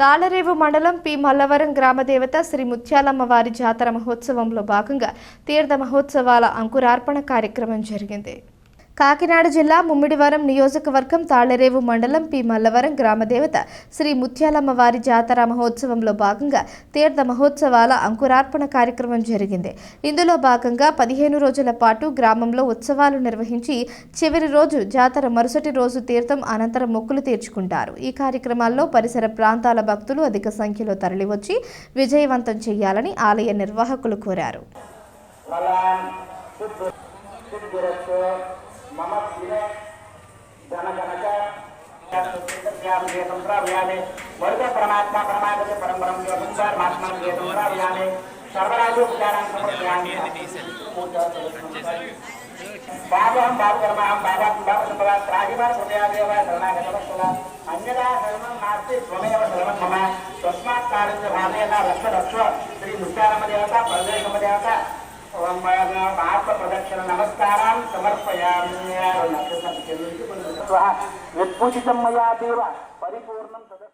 తాళరేవు మండలం పి. మల్లవరం గ్రామదేవత శ్రీ ముత్యాలమ్మ వారి జాతర మహోత్సవంలో భాగంగా తీర్థ మహోత్సవాల అంకురార్పణ కార్యక్రమం జరిగింది. కాకినాడ జిల్లా ముమ్మిడివరం నియోజకవర్గం తాళరేవు మండలం పి. మల్లవరం గ్రామదేవత శ్రీ ముత్యాలమ్మ వారి జాతర మహోత్సవంలో భాగంగా తీర్థ మహోత్సవాల అంకురార్పణ కార్యక్రమం జరిగింది. ఇందులో భాగంగా పదిహేను రోజుల పాటు గ్రామంలో ఉత్సవాలు నిర్వహించి చివరి రోజు జాతర మరుసటి రోజు తీర్థం అనంతరం మొక్కులు తీర్చుకుంటారు. ఈ కార్యక్రమాల్లో పరిసర ప్రాంతాల భక్తులు అధిక సంఖ్యలో తరలివచ్చి విజయవంతం చేయాలని ఆలయ నిర్వాహకులు కోరారు. मम वर्ग परमात्मा परमात्म से के अनुसार महात्मा के संप्राव्याने सर्वराजोपचारां समर्पयामि बाबा हम बात करना हम बाबा की बात सुनवा त्राही बात होते आ गया है धरना अन्यथा धर्म नास्ति स्वमेव धर्म मम तस्मात् कार्य भावेन रक्ष रक्ष श्री मुक्ताराम देवता परदेश देवता ప్రదక్షిణ నమస్కారం సమర్పయామి. విత్పూజితం మయా దేవ పరిపూర్ణం సదస్సు